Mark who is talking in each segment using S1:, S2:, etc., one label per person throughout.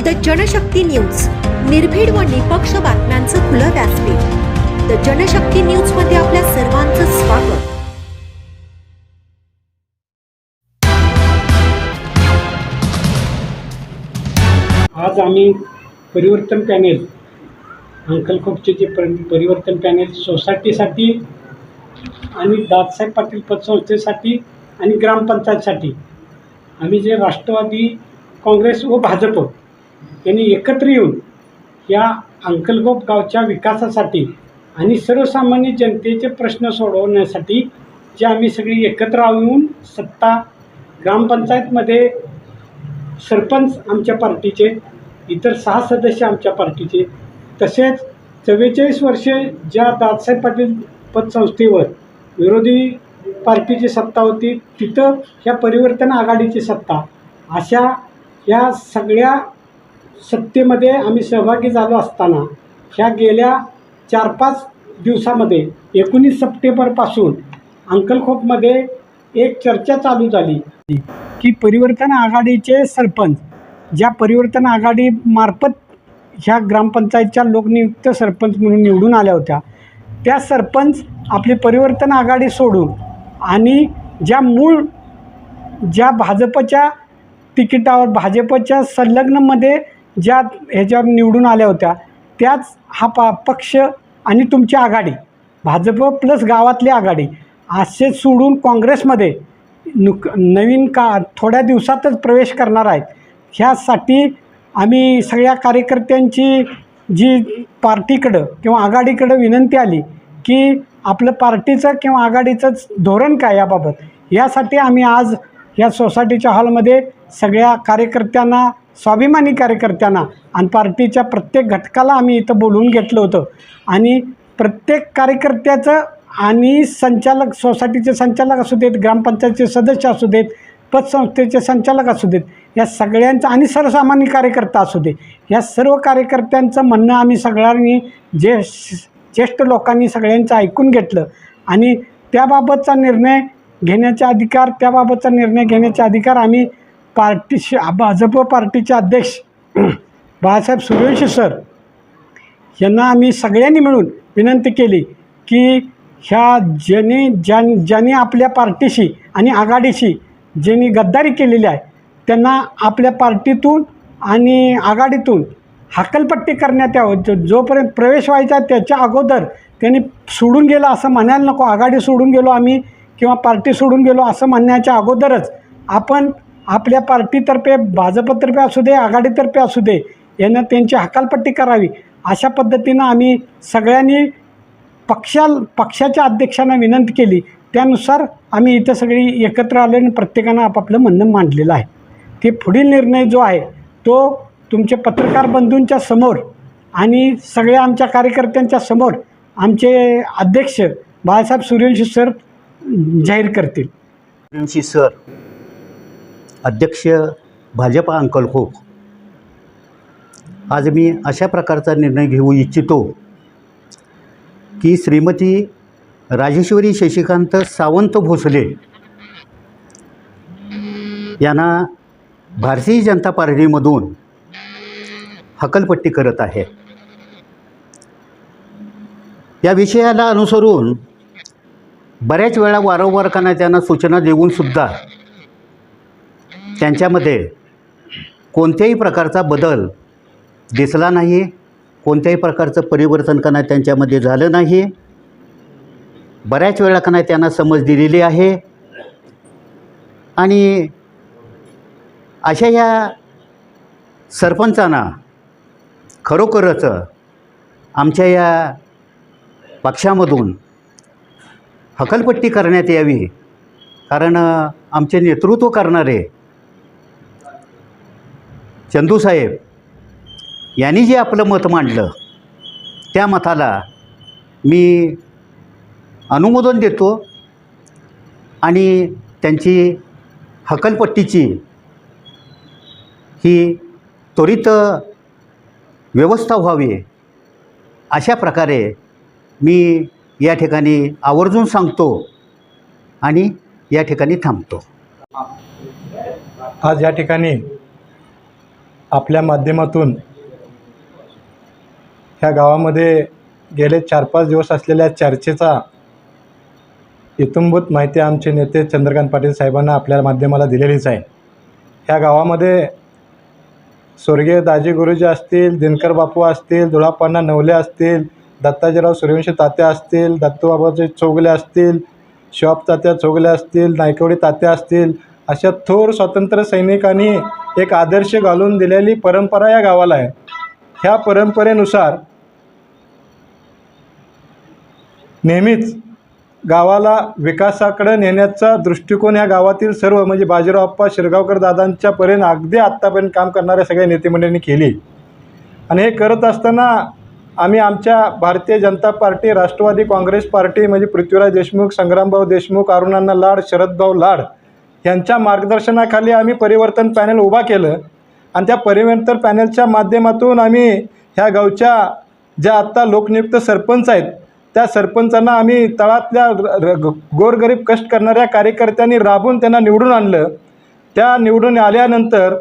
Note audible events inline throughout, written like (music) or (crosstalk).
S1: The Janshakti news. निर्भीड व निपक्ष बातम्यांचं खुलं व्यासपीठ. द जनशक्ती न्यूजमध्ये आपल्या सर्वांचं स्वागत.
S2: आज आम्ही परिवर्तन पॅनेल अंकलकोटचे जे परिवर्तन पॅनेल सोसायटीसाठी आणि दादासाहेब पाटील पतसंस्थेसाठी आणि ग्रामपंचायतसाठी आम्ही जे राष्ट्रवादी काँग्रेस व भाजप यांनी एकत्र येऊन या अंकलगोप गावच्या विकासासाठी आणि सर्वसामान्य जनतेचे प्रश्न सोडवण्यासाठी जे आम्ही सगळी एकत्र येऊन सत्ता ग्रामपंचायतमध्ये सरपंच आमच्या पार्टीचे इतर सहा सदस्य आमच्या पार्टीचे तसेच चव्वेचाळीस वर्षे ज्या दादासाहेब पाटील पतसंस्थेवर विरोधी पार्टीची सत्ता होती तिथं ह्या परिवर्तन आघाडीची सत्ता अशा ह्या सगळ्या सत्तेमध्ये आम्ही सहभागी झालो असताना ह्या गेल्या चार पाच दिवसामध्ये एकोणीस सप्टेंबरपासून अंकलखोपमध्ये एक चर्चा चालू झाली. की परिवर्तन आघाडीचे सरपंच ज्या परिवर्तन आघाडीमार्फत ह्या ग्रामपंचायतच्या लोकनियुक्त सरपंच म्हणून निवडून आल्या होत्या त्या सरपंच आपली परिवर्तन आघाडी सोडून आणि ज्या मूळ ज्या भाजपच्या तिकिटावर भाजपच्या संलग्नमध्ये ज्या ह्याच्यावर निवडून आल्या होत्या त्याच हा पा पक्ष आणि तुमची आघाडी भाजप प्लस गावातली आघाडी असे सोडून काँग्रेसमध्ये नुक नवीन का थोड्या दिवसातच प्रवेश करणार आहेत. ह्यासाठी आम्ही सगळ्या कार्यकर्त्यांची जी पार्टीकडं किंवा आघाडीकडं विनंती आली की आपलं पार्टीचं किंवा आघाडीचंच धोरण काय याबाबत यासाठी आम्ही आज या सोसायटीच्या हॉलमध्ये सगळ्या कार्यकर्त्यांना स्वाभिमानी कार्यकर्त्यांना आणि पार्टीच्या प्रत्येक घटकाला आम्ही इथं बोलवून घेतलं होतं. आणि प्रत्येक कार्यकर्त्याचं आणि संचालक सोसायटीचे संचालक असू देत ग्रामपंचायतचे सदस्य असू देत पतसंस्थेचे संचालक असू देत या सगळ्यांचं आणि सर्वसामान्य कार्यकर्ता असू दे या सर्व कार्यकर्त्यांचं म्हणणं आम्ही सगळ्यांनी जे ज्येष्ठ लोकांनी सगळ्यांचं ऐकून घेतलं. आणि त्याबाबतचा निर्णय घेण्याचा अधिकार त्याबाबतचा निर्णय घेण्याचा अधिकार आम्ही पार्टीशी भाजप पार्टीचे अध्यक्ष (clears throat) बाळासाहेब सूर्यवंशी सर यांना आम्ही सगळ्यांनी मिळून विनंती केली की ह्या ज्यांनी ज्यां ज्यांनी आपल्या पार्टीशी आणि आघाडीशी ज्यांनी गद्दारी केलेली आहे त्यांना आपल्या पार्टीतून आणि आघाडीतून हकलपट्टी करण्यात यावं. जो जोपर्यंत प्रवेश व्हायचा त्याच्या अगोदर त्यांनी सोडून गेलं असं म्हणायला नको. आघाडी सोडून गेलो आम्ही किंवा पार्टी सोडून गेलो असं म्हणण्याच्या अगोदरच आपण आपल्या पार्टीतर्फे भाजपतर्फे असू दे आघाडीतर्फे असू दे यांना त्यांची हकालपट्टी करावी. अशा पद्धतीनं आम्ही सगळ्यांनी पक्षा पक्षाच्या अध्यक्षांना विनंती केली. त्यानुसार आम्ही इथं सगळी एकत्र आलो आणि प्रत्येकानं आपापलं म्हणणं मांडलेलं आहे. ते पुढील निर्णय जो आहे तो तुमचे पत्रकार बंधूंच्या समोर आणि सगळ्या आमच्या कार्यकर्त्यांच्या समोर आमचे अध्यक्ष बाळासाहेब सूर्यवंशी सर जाहीर करतील.
S3: सर अध्यक्ष भाजप अंकलखोप आज मी अशा प्रकारचा निर्णय घेऊ इच्छितो की श्रीमती राजेश्वरी शशिकांत सावंत भोसले यांना भारतीय जनता पार्टीमधून हकलपट्टी करत आहे. या विषयाला अनुसरून बऱ्याच वेळा वारंवार त्यांना सूचना देऊनसुद्धा त्यांच्यामध्ये कोणत्याही प्रकारचा बदल दिसला नाही कोणत्याही प्रकारचं परिवर्तन करणं त्यांच्यामध्ये झालं नाही. बऱ्याच वेळा नाही त्यांना समज दिलेली आहे. आणि अशा या सरपंचांना खरोखरच आमच्या या पक्षामधून हकलपट्टी करण्यात यावी. कारण आमचे नेतृत्व करणारे चंदूसाहेब यांनी जे आपलं मत मांडलं त्या मताला मी अनुमोदन देतो आणि त्यांची हकलपट्टीची ही त्वरित व्यवस्था व्हावी अशा प्रकारे मी या ठिकाणी आवर्जून सांगतो आणि या ठिकाणी थांबतो.
S4: आज या ठिकाणी आपल्या माध्यमातून ह्या गावामध्ये गेले चार पाच दिवस असलेल्या चर्चेचा इतंभूत माहिती आमचे नेते चंद्रकांत पाटील साहेबांना आपल्या माध्यमाला दिलेलीच आहे. ह्या गावामध्ये स्वर्गीय दाजी गुरुजी असतील दिनकर बापू असतील दुळापांना नवले असतील दत्ताजीराव सूर्यवंशी तात्या असतील दत्तूबाबाचे चोगले असतील शिवाप तात्या चोगले असतील नायकवडी तात्या असतील अशा थोर स्वातंत्र्य सैनिकांनी एक आदर्श घालून दिलेली परंपरा या गावाला आहे. ह्या परंपरेनुसार नेहमीच गावाला विकासाकडे नेण्याचा दृष्टिकोन या गावातील सर्व म्हणजे बाजीराव आप्पा शिरगावकर दादांच्यापर्यंत अगदी आत्तापर्यंत काम करणाऱ्या सगळ्या नेतेमंडळींनी केली. आणि हे करत असताना आम्ही आमच्या Bharatiya Janata party Rashtrawadi Congress party म्हणजे पृथ्वीराज देशमुख संग्रामभाऊ देशमुख अरुणांना लाड शरदभाऊ लाड यांच्या मार्गदर्शनाखाली आम्ही परिवर्तन पॅनल उभा केलं. आणि त्या परिवर्तन पॅनलच्या माध्यमातून आम्ही ह्या गावच्या ज्या आत्ता लोकनियुक्त सरपंच आहेत त्या सरपंचांना आम्ही तळातल्या गोरगरीब कष्ट करणाऱ्या कार्यकर्त्यांनी राबून त्यांना निवडून आणलं. त्या निवडून आल्यानंतर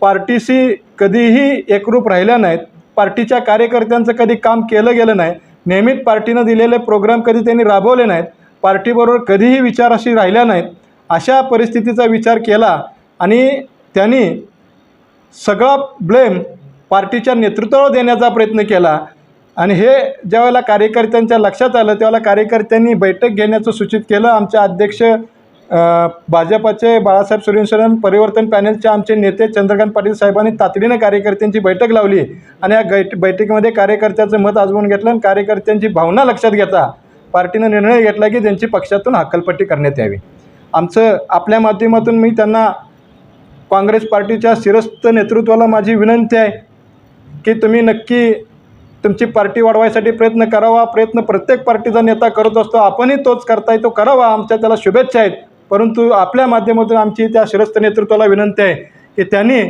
S4: पार्टीशी कधीही एकरूप राहिल्या नाहीत. पार्टीच्या कार्यकर्त्यांचं कधी काम केलं गेलं नाही. नेहमीच पार्टीनं दिलेले प्रोग्राम कधी त्यांनी राबवले नाहीत. पार्टीबरोबर कधीही विचाराशी राहिल्या नाहीत. अशा परिस्थितीचा विचार केला आणि त्यांनी सगळा ब्लेम पार्टीच्या नेतृत्वावर देण्याचा प्रयत्न केला. आणि हे ज्यावेळेला कार्यकर्त्यांच्या लक्षात आलं त्यावेळेला कार्यकर्त्यांनी बैठक घेण्याचं सूचित केलं. आमचे अध्यक्ष भाजपाचे बाळासाहेब सूर्यवंशन परिवर्तन पॅनलचे आमचे नेते चंद्रकांत पाटील साहेबांनी तातडीनं कार्यकर्त्यांची बैठक लावली आणि या गैट बैठकीमध्ये कार्यकर्त्याचं मत आजवून घेतलं आणि कार्यकर्त्यांची भावना लक्षात घेता पार्टीनं निर्णय घेतला की त्यांची पक्षातून हक्कलपट्टी करण्यात यावी. आमचं आपल्या माध्यमातून मी त्यांना काँग्रेस पार्टीच्या शिरस्थ नेतृत्वाला माझी विनंती आहे की तुम्ही नक्की तुमची पार्टी वाढवायसाठी प्रयत्न करावा. प्रयत्न प्रत्येक पार्टीचा नेता करत असतो. आपणही तोच करताय तो करावा. आमच्या त्याला शुभेच्छा आहेत. परंतु आपल्या माध्यमातून आमची त्या शिरस्थ नेतृत्वाला विनंती आहे की त्यांनी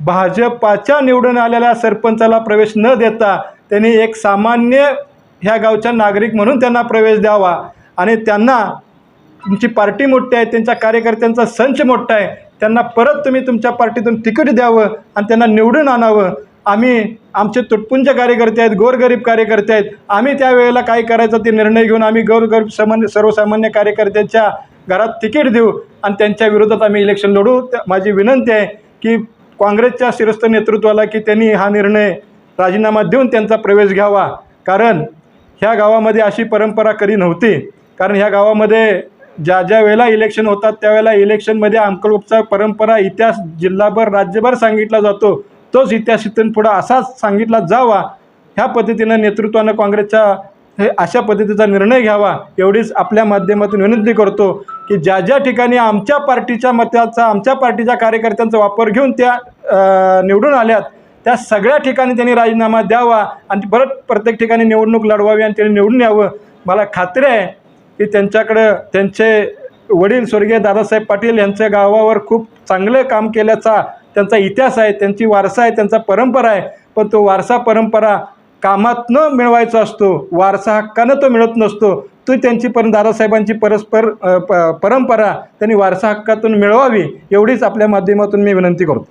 S4: भाजपाच्या निवडून आलेल्या सरपंचाला प्रवेश न देता त्यांनी एक सामान्य ह्या गावच्या नागरिक म्हणून त्यांना प्रवेश द्यावा आणि त्यांना तुमची पार्टी मोठी आहे त्यांच्या कार्यकर्त्यांचा संच मोठा आहे त्यांना परत तुम्ही तुमच्या पार्टीतून तिकीट द्यावं आणि त्यांना निवडून आणावं. आम्ही आमचे तुटपुंज कार्यकर्ते आहेत गोरगरीब कार्यकर्ते आहेत. आम्ही त्यावेळेला काय करायचं ते निर्णय घेऊन आम्ही गोरगरीब सामान्य सर्वसामान्य कार्यकर्त्यांच्या घरात तिकीट देऊ आणि त्यांच्या विरोधात आम्ही इलेक्शन लढू. माझी विनंती आहे की काँग्रेसच्या शिरस्थ नेतृत्वाला की त्यांनी हा निर्णय राजीनामा देऊन त्यांचा प्रवेश घ्यावा. कारण ह्या गावामध्ये अशी परंपरा कधी नव्हती. कारण ह्या गावामध्ये ज्या ज्या वेळेला इलेक्शन होतात त्यावेळेला इलेक्शनमध्ये अंकलबापचा परंपरा इतिहास जिल्हाभर राज्यभर सांगितला जातो. तोच इतिहास इथून पुढं असाच सांगितला जावा. ह्या पद्धतीनं नेतृत्वानं काँग्रेसच्या हे अशा पद्धतीचा निर्णय घ्यावा एवढीच आपल्या माध्यमातून विनंती करतो की ज्या ज्या ठिकाणी आमच्या पार्टीच्या मताचा आमच्या पार्टीच्या कार्यकर्त्यांचा वापर घेऊन त्या निवडून आल्यात त्या सगळ्या ठिकाणी त्यांनी राजीनामा द्यावा आणि परत प्रत्येक ठिकाणी निवडणूक लढवावी आणि त्यांनी निवडून यावं. मला खात्री आहे की त्यांच्याकडं त्यांचे वडील स्वर्गीय दादासाहेब पाटील यांच्या गावावर खूप चांगलं काम केल्याचा त्यांचा इतिहास आहे त्यांची वारसा आहे त्यांचा परंपरा आहे. पण तो वारसा परंपरा कामातनं मिळवायचा असतो वारसा हक्कानं तो मिळत नसतो. तो त्यांची पण दादासाहेबांची परस्पर प परंपरा त्यांनी वारसा हक्कातून मिळवावी एवढीच आपल्या माध्यमातून मी विनंती करतो.